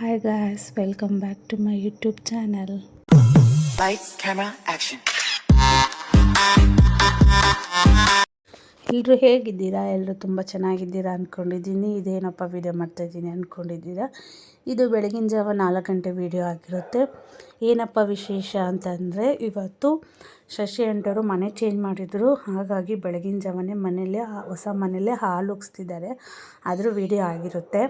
Hi guys welcome back to my YouTube channel. Lights, camera, action. ಎಲ್ಲರೂ ಹೇಗಿದ್ದೀರಾ? ಎಲ್ಲರೂ ತುಂಬ ಚೆನ್ನಾಗಿದ್ದೀರಾ ಅಂದ್ಕೊಂಡಿದ್ದೀನಿ ಇದೇನಪ್ಪ ವೀಡಿಯೋ ಮಾಡ್ತಾಯಿದ್ದೀನಿ ಅಂದ್ಕೊಂಡಿದ್ದೀರಾ ಇದು ಬೆಳಗಿನ ಜಾವ ನಾಲ್ಕು ಗಂಟೆ ವೀಡಿಯೋ ಆಗಿರುತ್ತೆ. ಏನಪ್ಪ ವಿಶೇಷ ಅಂತಂದರೆ ಇವತ್ತು ಶಶಿ ಅಂಟರು ಮನೆ ಚೇಂಜ್ ಮಾಡಿದರು. ಹಾಗಾಗಿ ಬೆಳಗಿನ ಜಾವನೇ ಮನೇಲೆ ಆ ಹೊಸ ಮನೆಯಲ್ಲೇ ಹಾಲು ಉಗಿಸ್ತಿದ್ದಾರೆ. ಆದರೂ ವೀಡಿಯೋ ಆಗಿರುತ್ತೆ.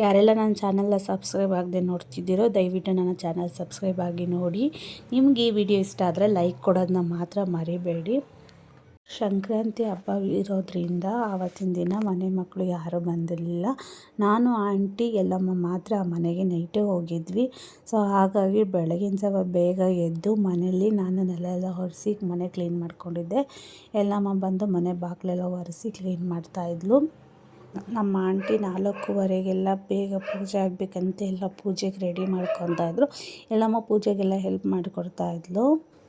ಯಾರೆಲ್ಲ ನನ್ನ ಚಾನಲ್ನ ಸಬ್ಸ್ಕ್ರೈಬ್ ಆಗದೆ ನೋಡ್ತಿದ್ದೀರೋ, ದಯವಿಟ್ಟು ನನ್ನ ಚಾನಲ್ ಸಬ್ಸ್ಕ್ರೈಬ್ ಆಗಿ ನೋಡಿ. ನಿಮಗೆ ಈ ವಿಡಿಯೋ ಇಷ್ಟ ಆದರೆ ಲೈಕ್ ಕೊಡೋದನ್ನ ಮಾತ್ರ ಮರಿಬೇಡಿ. ಸಂಕ್ರಾಂತಿ ಹಬ್ಬ ಇರೋದ್ರಿಂದ ಆವತ್ತಿನ ದಿನ ಮನೆ ಮಕ್ಕಳು ಯಾರೂ ಬಂದಿರಲಿಲ್ಲ. ನಾನು, ಆಂಟಿ, ಎಲ್ಲಮ್ಮ ಮಾತ್ರ ಆ ಮನೆಗೆ ನೈಟೇ ಹೋಗಿದ್ವಿ. ಸೊ, ಹಾಗಾಗಿ ಬೆಳಗಿನ ಸವ ಬೇಗ ಎದ್ದು ಮನೆಯಲ್ಲಿ ನಾನು ನೆಲ ಎಲ್ಲ ಒರೆಸಿ ಮನೆ ಕ್ಲೀನ್ ಮಾಡ್ಕೊಂಡಿದ್ದೆ. ಎಲ್ಲಮ್ಮ ಬಂದು ಮನೆ ಬಾಗಿಲೆಲ್ಲ ಒರೆಸಿ ಕ್ಲೀನ್ ಮಾಡ್ತಾಯಿದ್ಲು ನಮ್ಮ ಆಂಟಿ ನಾಲ್ಕೂವರೆಗೆಲ್ಲ ಬೇಗ ಪೂಜೆ ಆಗಬೇಕಂತ ಎಲ್ಲ ಪೂಜೆಗೆ ರೆಡಿ ಇದ್ರು. ಎಲ್ಲಮ್ಮ ಪೂಜೆಗೆಲ್ಲ ಹೆಲ್ಪ್ ಮಾಡಿಕೊಡ್ತಾ ಇದ್ಲು.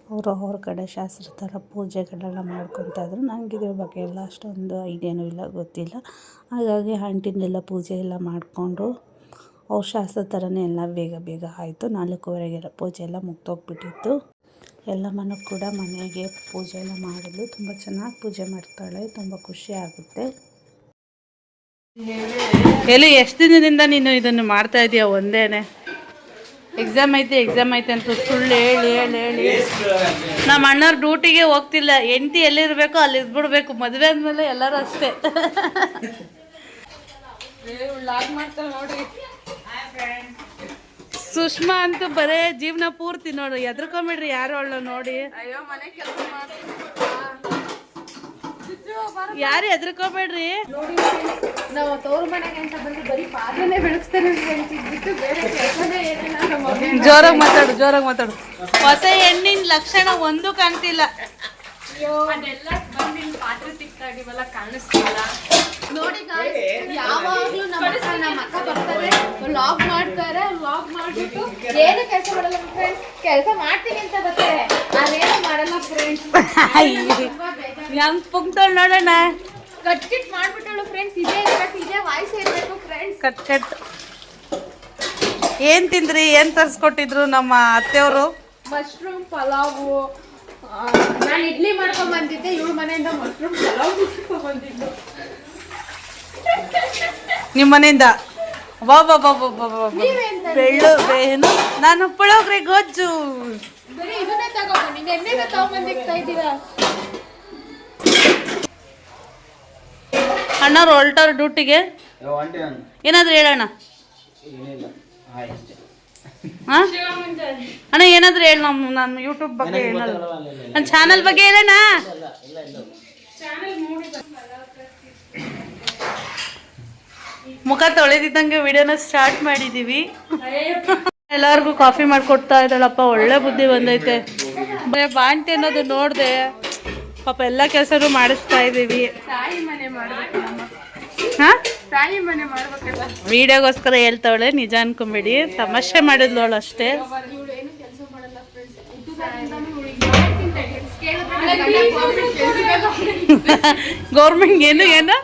ಅವರು ಅವ್ರ ಕಡೆ ಶಾಸ್ತ್ರ ಥರ ಪೂಜೆಗಳೆಲ್ಲ ಮಾಡ್ಕೊತಾ ನನಗೆ ಇದ್ರ ಬಗ್ಗೆ ಎಲ್ಲ ಅಷ್ಟೊಂದು ಐಡಿಯಾನೂ ಇಲ್ಲ, ಗೊತ್ತಿಲ್ಲ. ಹಾಗಾಗಿ ಆಂಟಿನೆಲ್ಲ ಪೂಜೆ ಎಲ್ಲ ಮಾಡಿಕೊಂಡು ಅವ್ರ ಶಾಸ್ತ್ರ ಥರನೇ ಎಲ್ಲ ಬೇಗ ಬೇಗ ಆಯಿತು. ನಾಲ್ಕೂವರೆಗೆಲ್ಲ ಪೂಜೆ ಎಲ್ಲ ಮುಗ್ದೋಗ್ಬಿಟ್ಟಿತ್ತು. ಎಲ್ಲಮ್ಮನೂ ಕೂಡ ಮನೆಗೆ ಪೂಜೆ ಎಲ್ಲ ಮಾಡಿದ್ಲು. ತುಂಬ ಚೆನ್ನಾಗಿ ಪೂಜೆ ಮಾಡ್ತಾಳೆ. ತುಂಬ ಖುಷಿ ಆಗುತ್ತೆ. ಎಲ್ಲಿ ಎಷ್ಟು ದಿನದಿಂದ ನೀನು ಇದನ್ನು ಮಾಡ್ತಾ ಇದೀಯ ಒಂದೇನೆ? ಎಕ್ಸಾಮ್ ಐತೆ ಎಕ್ಸಾಮ್ ಐತೆ ಅಂತ ಸುಳ್ಳು ಹೇಳಿ ಹೇಳಿ ಹೇಳಿ. ನಮ್ಮ ಅಣ್ಣವ್ರ ಡ್ಯೂಟಿಗೆ ಹೋಗ್ತಿಲ್ಲ. ಎಂಟಿ ಎಲ್ಲಿರ್ಬೇಕು ಅಲ್ಲಿ ಇದ್ಬಿಡ್ಬೇಕು ಮದುವೆ ಆದಮೇಲೆ ಎಲ್ಲರೂ ಅಷ್ಟೇ. ಸುಷ್ಮಾ ಅಂತೂ ಬರೇ ಜೀವನ ಪೂರ್ತಿ ನೋಡು. ಎದ್ರಕೊಂಬಿಡ್ರಿ ಯಾರು ಅವಳು ನೋಡಿ. ಯಾರು ಹೆದರ್ಕೋಬೇಡ್ರಿ. ನಾವು ತೋರ್ ಮನೆಗೆ ಅಂತ ಬಂದು ಬರೀ ಪಾತ್ರನೇ ಬೆಳಗ್ಸ್ತಾರೆ ಬೇರೆ ಕೆಲ್ಸನೇ ಏನಿಲ್ಲ. ನಮ್ಮ ಮಮ್ಮಿ. ಜೋರಾಗಿ ಮಾತಾಡು ಜೋರಾಗಿ ಮಾತಾಡು. ಹೊಸ ಹೆಣ್ಣಿನ ಲಕ್ಷಣ ಒಂದು ಕಾಣ್ತಿಲ್ಲ. ಅದೆಲ್ಲ ಬಂದು ಪಾತ್ರೆ ತಿಕ್ತಾಗಿವೆಲ್ಲ ಕಾಣಿಸ್ತಿಲ್ಲ. ನೋಡಿ ಯಾವಾಗ್ಲೂ ನಮ್ಮ ನಮ್ಮ ಅಕ್ಕ ಬರ್ತಾರೆ. ಲಾಗ್ ಮಾಡ್ತಾರೆ ಲಾಗ್ ಮಾಡ್ಬಿಟ್ಟು ಏನು ಕೆಲಸ ಮಾಡಲ್ಲ ಫ್ರೆಂಡ್ಸ್ ಕೆಲಸ ಮಾಡ್ತೀನಿ ಅಂತ ಬರ್ತಾರೆ. ಅದೇನು ಮಾಡಲ್ಲ ಫ್ರೆಂಡ್ಸ್ ಹೆಂಗ್ ಪುಂಕ್ತಳ್ ನೋಡೋಣ. ಕಟ್ ಕಿಟ್ ಮಾಡ್ಬಿಟ್ಟಳು ಫ್ರೆಂಡ್ಸ್ ಇದೇ ಇರ್ಬೇಕು ಇದೇ ವಾಯ್ಸ್ ಇರ್ಬೇಕು ಫ್ರೆಂಡ್ಸ್ ಕಟ್ ಕಟ್ ಏನ್ ತಿಂದ್ರಿ? ಏನ್ ತರ್ಸ್ಕೊಟ್ಟಿದ್ರು ನಮ್ಮ ಅತ್ತೆಯವರು? ಮಶ್ರೂಮ್ ಪಲಾವು ನಾನು ಇಡ್ಲಿ ಮಾಡ್ಕೊಂಡ್ ಬಂದಿದ್ದೆ ಇವಳ ಮನೆಯಿಂದ ಮಶ್ರೂಮ್ ಪಲಾವ್ ಮಾಡ್ಕೊಂಡ್ ಬಂದಿದ್ದು ನಿಮ್ಮ ಮನೆಯಿಂದ ವಾ? ಬೆಳ್ಳು ಏನು ನಾನು ಪುಳೋಗ್ರೆ ಗೊಜ್ಜು. ನೀನ್ ಅಣ್ಣವ್ರು ಹೊಲ್ಟವ್ರ ಡ್ಯೂಟಿಗೆ? ನಾನು. ಏನಾದ್ರು ಹೇಳೋಣ ಏನಿಲ್ಲ. ಹಾಯ್ ಅಷ್ಟೇ. ಹಾ? ಅಣ್ಣ ಏನಾದ್ರು ಹೇಳ ನಮ್ಮ ನಮ್ಮ ಯೂಟ್ಯೂಬ್ ಬಗ್ಗೆ ಏನಲ್ಲ ಇಲ್ಲ, ಇಲ್ಲ. ನನ್ನ ಚಾನಲ್ ಬಗ್ಗೆ ಹೇಳೋಣ ಇಲ್ಲ ಇಲ್ಲ ಇಲ್ಲ ಮುಖ ತೊಳೆದಿದ್ದಂಗೆ ವಿಡಿಯೋನ ಸ್ಟಾರ್ಟ್ ಮಾಡಿದೀವಿ. ಎಲ್ಲರಿಗೂ ಕಾಫಿ ಮಾಡ್ಕೊಡ್ತಾ ಇದ್ದಾಳಪ್ಪ ಒಳ್ಳೆ ಬುದ್ಧಿ ಬಂದೈತೆ. ಬರೀ ಬಾಂಟಿ ಅನ್ನೋದು ನೋಡಿದೆ ಪಾಪ ಎಲ್ಲ ಕೆಲಸನೂ ಮಾಡಿಸ್ತಾ ಇದ್ದೀವಿ. ಹಾ? ವಿಡಿಯೋಗೋಸ್ಕರ ಹೇಳ್ತಾವಳೆ ನಿಜ ಅನ್ಕೊಂಬೇಡಿ. ತಮಾಷೆ ಮಾಡಿದ್ಲು ಅವಳು ಅಷ್ಟೇ ಕೆಲಸ ಗೌರ್ಮೆಂಟ್ ಏನು ಏನು?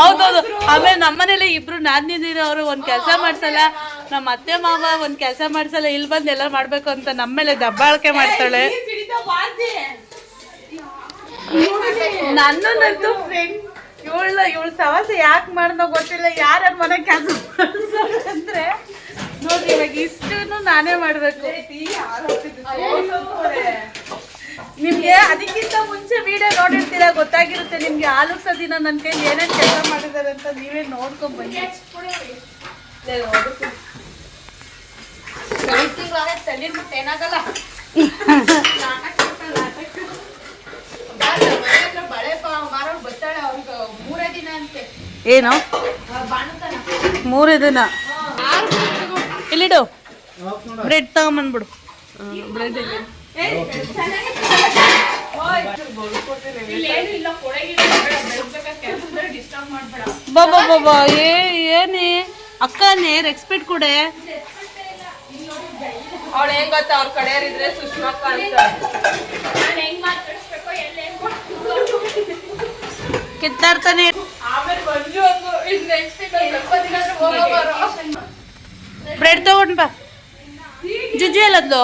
ಹೌದೌದು. ಆಮೇಲೆ ನಮ್ಮನೇಲಿ ಇಬ್ರು ನಾದ್ನಿದಿರೋ ಅವರು ಒಂದ್ ಕೆಲಸ ಮಾಡ್ಸಲ್ಲ. ನಮ್ಮ ಅತ್ತೆ ಮಾವ ಒಂದ್ ಕೆಲಸ ಮಾಡ್ಸಲ್ಲ. ಇಲ್ಲಿ ಬಂದು ಎಲ್ಲ ಮಾಡ್ಬೇಕು ಅಂತ ನಮ್ಮ ಮೇಲೆ ದಬ್ಬಾಳಿಕೆ ಮಾಡ್ತಾಳೆ. ನನ್ನನ್ನಂತೂ ಫ್ರೆಂಡ್ ಇವಳ ಇವಳ ಸವಾಸ ಯಾಕೆ ಮಾಡ್ದೋ ಗೊತ್ತಿಲ್ಲ. ಯಾರ ಮನೆ ಕೆಲಸ ಅಂದ್ರೆ ನೋಡ್ರಿ ಇವಾಗ ಇಷ್ಟು ನಾನೇ ಮಾಡ್ಬೇಕು. ನಿಮ್ಗೆ ಅದಕ್ಕಿಂತ ಮುಂಚೆ ವಿಡಿಯೋ ನೋಡಿರ್ತೀರಾ? ಗೊತ್ತಾಗಿರುತ್ತೆ ನಿಮ್ಗೆ ಆಲೂ ಸದಿನ ನನ್ನ ಕೈಲಿ ಏನೇನು ಕೆಲಸ ಮಾಡಿದ್ದಾರೆ ಅಂತ ನೀವೇ ನೋಡ್ಕೊಂಡ್ಬನ್ನಿ ತಣ್ಣೀರ್ ಏನಾಗಲ್ಲ. ಏನು? ಮೂರೇ ದಿನ. ಇಲ್ಲಿಡು ಬ್ರೆಡ್ ತಗೊಂಬಂದ್ಬಿಡು. ಬ್ರೆಡ್ ಇಲ್ಲ ಏನೇ ಅಕ್ಕನೇ ರೆಸ್ಪೆಕ್ಟ್ ಕೊಡೆ. ಅವಳು ಹೆಂಗ್ ಗೊತ್ತಾ? ಅವ್ರ ಕಡೆಯರಿದ್ರೆ ಸುಷ್ಮಕ್ಕ ಅಂತ. ನಾನು ಹೆಂಗ್ ಮಾತಾಡಿಸ್ಬೇಕೋ ಎಲ್ಲ ಹೆಂಗ್ ಕಿತ್ತಾಡ್ತಾನೆ ಬ್ರೆಡ್ ತಗೊಂಡ್ ಬಾ. ಜುಜು ಎಲ್ಲದ್ಲು?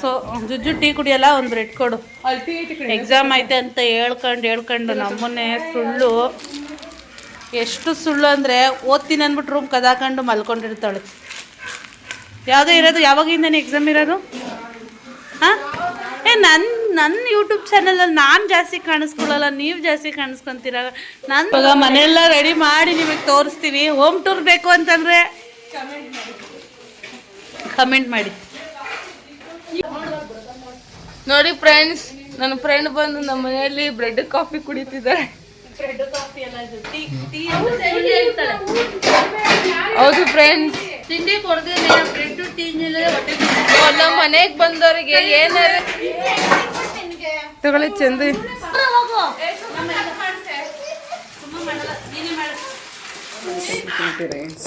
ಸೊ ಜುಜ್ಜು ಟೀ ಕುಡಿಯಲ್ಲ ಒಂದು ಬ್ರೆಡ್ ಕೊಡು. ಎಕ್ಸಾಮ್ ಐತೆ ಅಂತ ಹೇಳ್ಕೊಂಡು ಹೇಳ್ಕೊಂಡು ನಮ್ಮನ್ನೇ ಸುಳ್ಳು. ಎಷ್ಟು ಸುಳ್ಳು ಅಂದರೆ ಓದ್ತೀನಿ ಅಂದ್ಬಿಟ್ಟು ರೂಮ್ ಕದಾಕೊಂಡು ಮಲ್ಕೊಂಡಿರ್ತಾಳೆ. ಯಾವುದೋ ಇರೋದು ಯಾವಾಗಿಂದನೇ ಎಕ್ಸಾಮ್ ಇರೋದು? ಹಾಂ? ಏ ನನ್ನ ನನ್ನ ಯೂಟ್ಯೂಬ್ ಚಾನಲಲ್ಲಿ ನಾನು ಜಾಸ್ತಿ ಕಾಣಿಸ್ಕೊಳ್ಳಲ್ಲ ನೀವು ಜಾಸ್ತಿ ಕಾಣಿಸ್ಕೊಂತೀರ? ನಾನು ಇವಾಗ ಮನೆಯೆಲ್ಲ ರೆಡಿ ಮಾಡಿ ನಿಮಗೆ ತೋರಿಸ್ತೀವಿ ಹೋಮ್ ಟೂರ್ ಬೇಕು ಅಂತಂದರೆ ಕಮೆಂಟ್ ಮಾಡಿ. ನೋಡಿ ಫ್ರೆಂಡ್ಸ್ ನನ್ನ ಫ್ರೆಂಡ್ ಬಂದು ನಮ್ಮ ಮನೆಯಲ್ಲಿ ಬ್ರೆಡ್ ಕಾಫಿ ಕುಡಿತಿದ್ದಾರೆ ಹೌದು ಫ್ರೆಂಡ್ಸ್ ತಿಂಡಿ ನಮ್ಮ ಮನೆಗೆ ಬಂದವರಿಗೆ ಏನಾರ ತಗೊಳ್ಳಿ ಚಂದ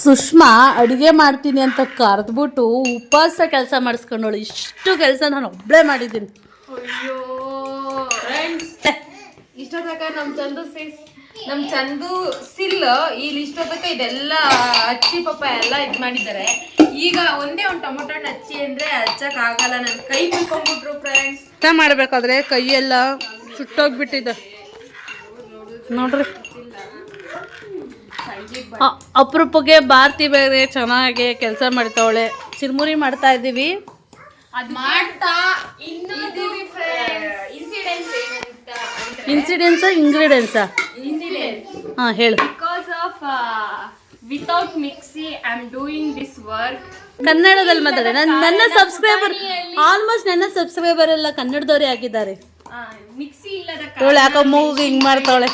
ಸುಷ್ಮಾ ಅಡುಗೆ ಮಾಡ್ತೀನಿ ಅಂತ ಕರೆದ್ಬಿಟ್ಟು ಉಪವಾಸ ಕೆಲಸ ಮಾಡಿಸ್ಕೊಂಡೋಳು ಇಷ್ಟು ಕೆಲಸ ನಾನು ಒಬ್ಬಳೇ ಮಾಡಿದ್ದೀನಿ. ಅಯ್ಯೋ ಇಷ್ಟೊತ್ತಕ ನಮ್ ಚಂದು ಸಿಸ್ ನಮ್ಮ ಚಂದು ಸಿಲ್ ಇಲ್ಲಿ ಇಷ್ಟೊತ್ತಕ ಇದೆಲ್ಲ ಅಚ್ಚಿ ಪಾಪ ಎಲ್ಲ ಇದ್ ಮಾಡಿದ್ದಾರೆ. ಈಗ ಒಂದೇ ಒಂದು ಟೊಮೊಟೊ ಹಣ್ಣು ಹಚ್ಚಿ ಅಂದ್ರೆ ಹಚ್ಚಕ್ ಆಗಲ್ಲ. ನನ್ ಕೈ ಬಿಟ್ಕೊಂಡ್ಬಿಟ್ರು ಫ್ರೆಂಡ್ಸ್ ಊಟ ಮಾಡಬೇಕಾದ್ರೆ ಕೈಯೆಲ್ಲ ಸುಟ್ಟೋಗ್ಬಿಟ್ಟಿದೆ. ನೋಡ್ರಿ. ಅಪರೂಪಕ್ಕೆ ಭಾರತಿ ಬೇರೆ ಚೆನ್ನಾಗಿ ಕೆಲಸ ಮಾಡ್ತಾವಳೆ. ಚಿರ್ಮುರಿ ಮಾಡ್ತಾ ಇದ್ದೀವಿ. ಇನ್ಸಿಡೆನ್ಸ್ ಇಂಗ್ರೀಡಿಯೆಂಟ್ಸಾ ಇನ್ಸಿಡೆನ್ಸ್ ಹಾಂ ಹೇಳು. Because of without mixie I am doing this work ಕನ್ನಡದಲ್ಲಿ ಮಾತಾಡಿ. ನನ್ನ ಸಬ್ಸ್ಕ್ರೈಬರ್ ಆಲ್ಮೋಸ್ಟ್ ನನ್ನ ಸಬ್ಸ್ಕ್ರೈಬರ್ ಎಲ್ಲ ಕನ್ನಡದವರೇ ಆಗಿದ್ದಾರೆ. ಮಿಕ್ಸಿ ಇಲ್ಲದ ಯಾಕೋ ಮೂಗಿಗೆ ಹಿಂಗೆ ಮಾಡ್ತಾವಳೆ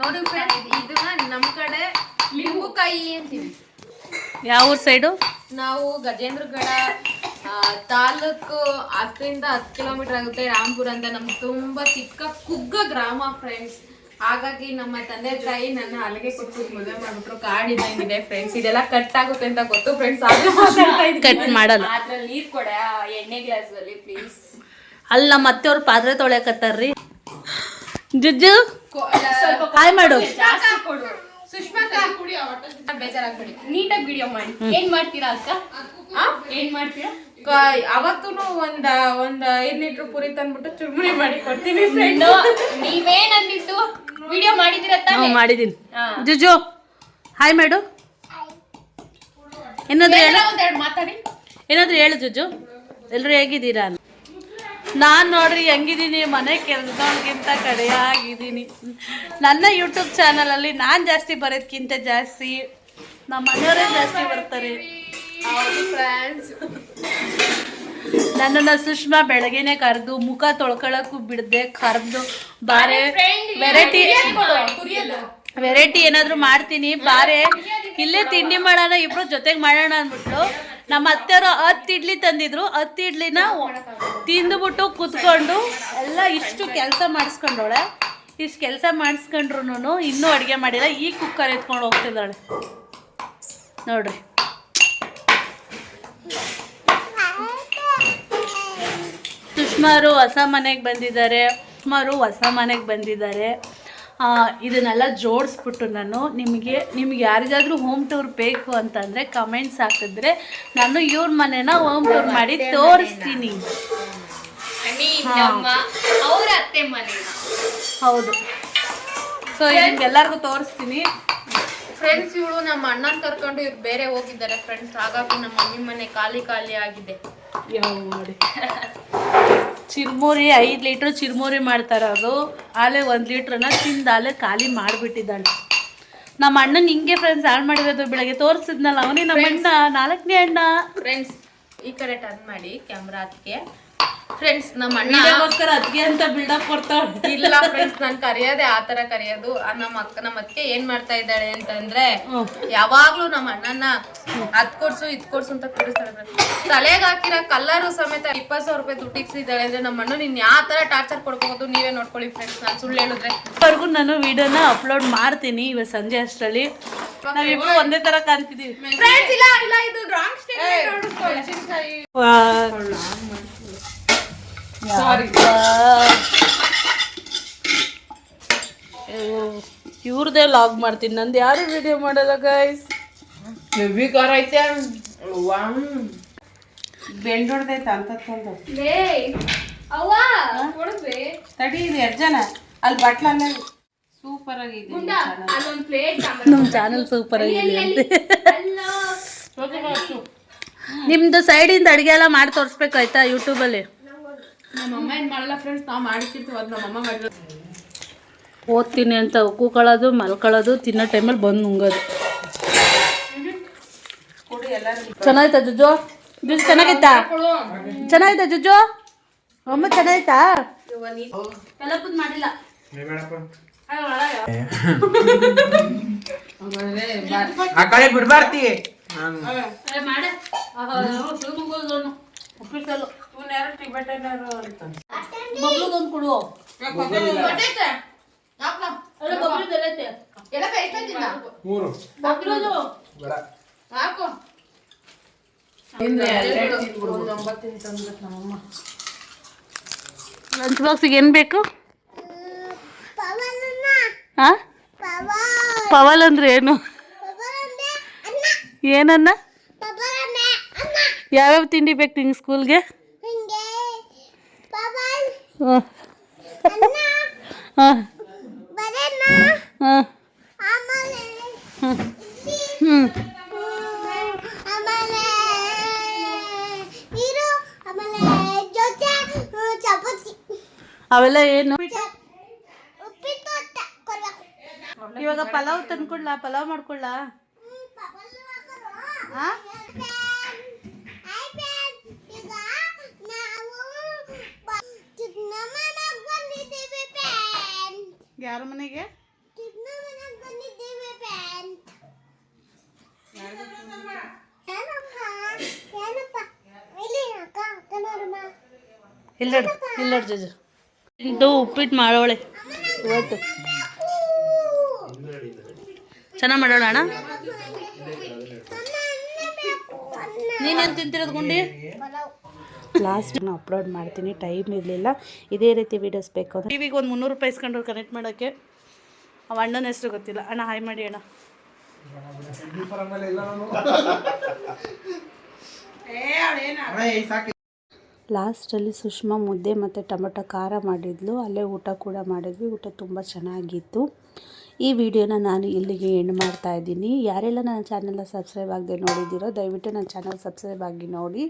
ನೋಡಿ ಫ್ರೆಂಡ್ಸ್ ಇದನ್ನ ನಮ್ಮ ಕಡೆ ಅಂತೀವಿ. ಯಾವ ಊರ್ ಸೈಡು ನಾವು ಗಜೇಂದ್ರಗಡ ತಾಲೂಕು ಹತ್ತರಿಂದ ಹತ್ತು ಕಿಲೋಮೀಟರ್ ಆಗುತ್ತೆ ರಾಮ್ಪುರ ಅಂತ. ನಮ್ ತುಂಬಾ ಚಿಕ್ಕ ಕುಗ್ಗ ಗ್ರಾಮ ಫ್ರೆಂಡ್ಸ್ ಹಾಗಾಗಿ ನಮ್ಮ ತಂದೆ ತಾಯಿ ನನ್ನ ಅಲ್ಲಿಗೆ ಕೊಟ್ಟು ಮದುವೆ ಮಾಡ್ಬಿಟ್ರು. ಕಾಡಿದಂಗಿದೆ ಫ್ರೆಂಡ್ಸ್ ಇದೆಲ್ಲ ಕಟ್ ಆಗುತ್ತೆ ಅಂತ ಗೊತ್ತು ಫ್ರೆಂಡ್ಸ್. ಕಟ್ ಮಾಡಲ್ಲ. ಆದ್ರೆ ನೀರ್ ಕೊಡ ಎಣ್ಣೆ ಗ್ಲಾಸ್ ಅಲ್ಲಿ ಪ್ಲೀಸ್ ಅಲ್ಲಿ ನಮ್ಮ ಅವ್ರ ಪಾತ್ರೆ ತೊಳೆಯಕತ್ತಾರ್ರಿ. ಜುಜ್ಜು ಹಾಯ್ ಮಾಡು. ಕುಡಿ. ಬೇಜಾರಾಗ್ಬೇಡಿ. ನೀಟಾಗಿ ವಿಡಿಯೋ ಮಾಡಿ. ಏನ್ ಮಾಡ್ತೀರಾ ಅಕ್ಕ? ಏನ್ ಮಾಡ್ತೀರಾ? ಅವತ್ತು ಒಂದು ಒಂದ್ ಐದ್ ಲೀಟರ್ ಪುರಿ ತಂದ್ಬಿಟ್ಟು ಚುರುಮುರಿ ಮಾಡಿ ಕೊಡ್ತೀವಿ ಫ್ರೆಂಡ್ ನೀವೇನಂದಿತ್ತು ವಿಡಿಯೋ ಮಾಡಿದಿರ ತಾನೇ? ಮಾಡಿದ್ದೀನಿ ಹಾ. ಜುಜು ಹಾಯ್ ಮಾಡು. ಏನಾದ್ರು ಹೇಳು. ಮಾತಾಡಿ. ಏನಾದ್ರು ಹೇಳು ಜುಜು. ಎಲ್ಲರೂ ಹೇಗಿದ್ದೀರಾ ನಾನು ನೋಡ್ರಿ ಹೆಂಗಿದ್ದೀನಿ ಮನೆ ಕೆಲಸದವ್ರಿಗಿಂತ ಕಡೆಯಾಗಿದ್ದೀನಿ ನನ್ನ ಯೂಟ್ಯೂಬ್ ಚಾನಲಲ್ಲಿ ನಾನು ಜಾಸ್ತಿ ಬರೋದ್ಕಿಂತ ಜಾಸ್ತಿ ನಮ್ಮ ಮನೆಯವರೇ ಜಾಸ್ತಿ ಬರ್ತಾರೆ. ನನ್ನ ನನ್ನನ್ನು ಸುಷ್ಮಾ ಬೆಳಗ್ಗೆನೆ ಕರೆದು ಮುಖ ತೊಳ್ಕೊಳಕ್ಕೂ ಬಿಡದೆ ಕರೆದು ಬಾರೆ ವೆರೈಟಿ ವೆರೈಟಿ ಏನಾದರೂ ಮಾಡ್ತೀನಿ ಬಾರೆ ಇಲ್ಲೇ ತಿಂಡಿ ಮಾಡೋಣ ಇಬ್ರು ಜೊತೆಗೆ ಮಾಡೋಣ ಅಂದ್ಬಿಟ್ಟು ನಮ್ಮ ಅತ್ತೆಯವರು ಹತ್ತು ಇಡ್ಲಿ ತಂದಿದ್ರು, ಹತ್ತು ಇಡ್ಲಿನ ತಿಂದುಬಿಟ್ಟು ಕುತ್ಕೊಂಡು ಎಲ್ಲ ಇಷ್ಟು ಕೆಲಸ ಮಾಡಿಸ್ಕೊಂಡವಳೆ. ಇಷ್ಟು ಕೆಲಸ ಮಾಡಿಸ್ಕೊಂಡ್ರು ಇನ್ನೂ ಅಡುಗೆ ಮಾಡಿಲ್ಲ. ಈ ಕುಕ್ಕರ್ ಎತ್ಕೊಂಡು ಹೋಗ್ತಿದ್ದಾಳೆ. ನೋಡ್ರಿ. ಸುಷ್ಮಾರು ಹೊಸ ಮನೆಗೆ ಬಂದಿದ್ದಾರೆ. ಸುಷ್ಮಾರು ಹೊಸ ಮನೆಗೆ ಬಂದಿದ್ದಾರೆ. ಇದನ್ನೆಲ್ಲ ಜೋಡಿಸ್ಬಿಟ್ಟು ನಾನು ನಿಮಗೆ ನಿಮ್ಗೆ ಯಾರಿಗಾದರೂ ಹೋಮ್ ಟೂರ್ ಬೇಕು ಅಂತಂದರೆ ಕಮೆಂಟ್ಸ್ ಹಾಕಿದ್ರೆ ನಾನು ಇವ್ರ ಮನೇನ ಹೋಮ್ ಟೂರ್ ಮಾಡಿ ತೋರಿಸ್ತೀನಿ. ಹೌದು. ಸೊ ಎಲ್ಲರಿಗೂ ತೋರಿಸ್ತೀನಿ. ಫ್ರೆಂಡ್ಸ್ ಇವಳು ನಮ್ಮ ಅಣ್ಣನ ಕರ್ಕೊಂಡು ಇವ್ರು ಬೇರೆ ಹೋಗಿದ್ದಾರೆ ಫ್ರೆಂಡ್ಸ್ ಹಾಗಾಗಿ ನಮ್ಮ ಮಮ್ಮಿ ಮನೆ ಖಾಲಿ ಖಾಲಿ ಆಗಿದೆ. ಯಾವ ನೋಡಿ ಚಿರ್ಮುರಿ ಐದು ಲೀಟ್ರ್ ಚಿರ್ಮುರಿ ಮಾಡ್ತಾರೆ ಅದು. ಆಲೆ ಒಂದು ಲೀಟ್ರನ್ನ ತಿಂದ ಆಲೆ ಖಾಲಿ ಮಾಡಿಬಿಟ್ಟಿದ್ದಾಳೆ. ನಮ್ಮ ಅಣ್ಣನ ಹಿಂಗೆ ಫ್ರೆಂಡ್ಸ್ ಹಾಳು ಮಾಡಿರೋದು ಬೆಳಗ್ಗೆ. ತೋರಿಸಿದ್ನಲ್ಲ ಅವನೇ ನಮ್ಮ ಅಣ್ಣ ನಾಲ್ಕನೇ ಅಣ್ಣ. ಫ್ರೆಂಡ್ಸ್ ಈ ಕಡೆ ಟರ್ನ್ ಮಾಡಿ ಕ್ಯಾಮ್ರಾ ಅದಕ್ಕೆ ಫ್ರೆಂಡ್ಸ್ ನಮ್ಮ ಅಣ್ಣಗೋಸ್ಕರ ಅದಕ್ಕೆ ಅಂತ ಬಿಲ್ಡಪ್ ಕೊಡ್ತಾಳೆ ಇಲ್ಲ ಫ್ರೆಂಡ್ಸ್ ನಾನು ಕರೆಯೋದೆ ಆ ತರ ಕರೆಯೋದು. ನಮ್ಮ ಅಕ್ಕ ನಮ್ಮ ಅತ್ತೆ ಏನ್ ಮಾಡ್ತಾ ಇದ್ದಾಳೆ ಅಂತಂದ್ರೆ. ಯಾವಾಗ್ಲೂ ನಮ್ಮ ಅಣ್ಣನ ಅದ್ ಕೊಡ್ಸು ಇದ್ ಕೊಡ್ಸು ಅಂತ ಕೂರಿಸ್ತಾಳೆ ತಲೆಗೆ ಹಾಕಿರೋ ಕಲ್ಲರು ಸಮೇತ ಇಪ್ಪತ್ತು ಸಾವಿರ ರೂಪಾಯಿ ದುಡ್ಡು ಇಕ್ಸಿದ್ದಾಳೆ ಅಂದ್ರೆ ನಮ್ಮ ಅಣ್ಣ ನೀನ್ ಯಾವ ತರ ಟಾರ್ಚರ್ ಕೊಡ್ಬೋದು ನೀವೇ ನೋಡ್ಕೊಳ್ಳಿ ಫ್ರೆಂಡ್ಸ್ ನಾನು ಸುಳ್ಳು ಹೇಳಿದ್ರೆ. ವರೆಗೂ ನಾನು ವಿಡಿಯೋನ ಅಪ್ಲೋಡ್ ಮಾಡ್ತೀನಿ ಇವತ್ತು ಸಂಜೆ ಅಷ್ಟರಲ್ಲಿ. ನಾವಿಬ್ರು ಒಂದೇ ತರ ಕಾಣ್ತಿದೀವಿ. ಇಲ್ಲ ಇದು ರಾಂಗ್ ಇವ್ರದೇ ಲಾಗ್ ಮಾಡ್ತೀನಿ. ನಂದು ಯಾರು ವಿಡಿಯೋ ಮಾಡಲ್ಲ ಗೈಸ್ ಹೆವಿ ಖಾರ ಐತೆ ಬೆಂಡೊಡ್ದೈತೆ ಅಂತ ತಡಿ ಇದೆ ಎಷ್ಟು ಜನ ಅಲ್ಲಿ ಬಟ್ಲಲ್ಲ ಸೂಪರ್ ಆಗಿದೆ ಮುಂಡ ಅಲ್ಲೊಂದ್ ಪ್ಲೇಟ್ ನಮ್ಮ ಚಾನಲ್ ಸೂಪರ್ ಆಗಿದೆ ನಿಮ್ದು ಸೈಡಿಂದ ಅಡುಗೆ ಎಲ್ಲ ಮಾಡಿ ತೋರಿಸ್ಬೇಕಾಯ್ತಾ ಯೂಟ್ಯೂಬಲ್ಲಿ ನಮ್ಮ ಅಮ್ಮ ಏನು ಮಾಡಲ್ಲ ಫ್ರೆಂಡ್ಸ್ ನಾವು ಮಾಡಿರ್ತೀವಿ ಅದು ನಮ್ಮ ಅಮ್ಮ ಮಾಡಿರೋ ಓದ್ತೀನಿ ಅಂತ ಕೂಕೊಳ್ಳೋದು ಮಲ್ಕೊಳ್ಳೋದು ತಿನ್ನೋ ಟೈಮಲ್ಲಿ ಬಂದು ನುಂಗೋದು. ಚೆನ್ನಾಯ್ತಾ ಜುಜು? ಜುಜು ಚೆನ್ನಾಗೈತಾ ಚೆನ್ನಾಯ್ತಾ ಜುಜು? ಅಮ್ಮ ಚೆನ್ನಾಯ್ತಾ ಮಾಡಿಲ್ಲ. ಆ ಕಡೆ ಬಿಡ್ಬಾರ್ತಿ. ಮಾಡೆ. ಉಪ್ಪಿಟ್ಟಲು ಇವ್ನ ಯಾರು ಟಿಬೆಟನರು ಅಂತ ಕೊಡು. ಅಲ್ಲ ಎಲ್ಲ ಬಬ್ಲುದು ಹಾಕು ಲಂಚ್ ಬಾಕ್ಸಿಗೆ ಏನು ಬೇಕು? ಹಾಂ ಪವಲ್ ಅಂದ್ರೆ ಏನು? ಏನನ್ನ? ಯಾವ್ಯಾವ ತಿಂಡಿ ಬೇಕು ನಿಂಗೆ ಸ್ಕೂಲ್ಗೆ ಹಾಂ ಹಾಂ ಹಾಂ ಹ್ಞೂ ಅವೆಲ್ಲ ಏನು? ಇವಾಗ ಪಲಾವ್ ತಂದ್ಕೊಡ್ಲಾ? ಪಲಾವ್ ಮಾಡ್ಕೊಳ್ಳಾ ಯಾರ ಮನೆಗೆ? ಇಲ್ಲಡು ಇಲ್ಲ ಜಜು. ಉಪ್ಪಿಟ್ಟು ಮಾಡೋಳೆ ಇವತ್ತು ಚೆನ್ನಾಗಿ ಮಾಡೋಣ ಅಣ್ಣ? ನೀನೇನು ತಿಂತಿರೋದು ಗುಂಡಿ? ಲಾಸ್ಟ್ ಅಪ್ಲೋಡ್ ಮಾಡ್ತೀನಿ. ಟೈಮ್ ಇರಲಿಲ್ಲ. ಇದೇ ರೀತಿ ವೀಡಿಯೋಸ್ ಬೇಕು ಅಂದರೆ ಟಿವಿಗೆ ಒಂದು ಮುನ್ನೂರು ರೂಪಾಯಿ ಇಸ್ಕೊಂಡ್ರು ಕನೆಕ್ಟ್ ಮಾಡೋಕ್ಕೆ. ಅವ ಅಣ್ಣನ ಹೆಸರು ಗೊತ್ತಿಲ್ಲ. ಅಣ್ಣ ಹಾಯ್ ಮಾಡಿ ಅಣ್ಣ. ಲಾಸ್ಟಲ್ಲಿ ಸುಷ್ಮಾ ಮುದ್ದೆ ಮತ್ತು ಟೊಮೊಟೊ ಖಾರ ಮಾಡಿದ್ಲು. ಅಲ್ಲೇ ಊಟ ಕೂಡ ಮಾಡಿದ್ವಿ. ಊಟ ತುಂಬ ಚೆನ್ನಾಗಿತ್ತು. ಈ ವಿಡಿಯೋನ ನಾನು ಇಲ್ಲಿಗೆ ಎಂಡ್ ಮಾಡ್ತಾ ಇದ್ದೀನಿ. ಯಾರೆಲ್ಲ ನನ್ನ ಚಾನಲ್ನ ಸಬ್ಸ್ಕ್ರೈಬ್ ಆಗದೆ ನೋಡಿದ್ದೀರೋ ದಯವಿಟ್ಟು ನನ್ನ ಚಾನಲ್ ಸಬ್ಸ್ಕ್ರೈಬ್ ಆಗಿ ನೋಡಿ.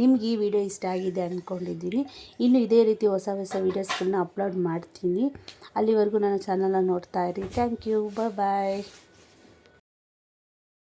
ನಿಮ್ಗೆ ಈ ವಿಡಿಯೋ ಇಷ್ಟ ಆಗಿದೆ ಅಂದ್ಕೊಂಡಿದ್ದೀನಿ ಇನ್ನು ಇದೇ ರೀತಿ ಹೊಸ ಹೊಸ ವೀಡಿಯೋಸ್ಗಳನ್ನ ಅಪ್ಲೋಡ್ ಮಾಡ್ತೀನಿ. ಅಲ್ಲಿವರೆಗೂ ನನ್ನ ಚಾನಲ್ನ ನೋಡ್ತಾ ಇರಿ. Thank you. ಬಾಯ್.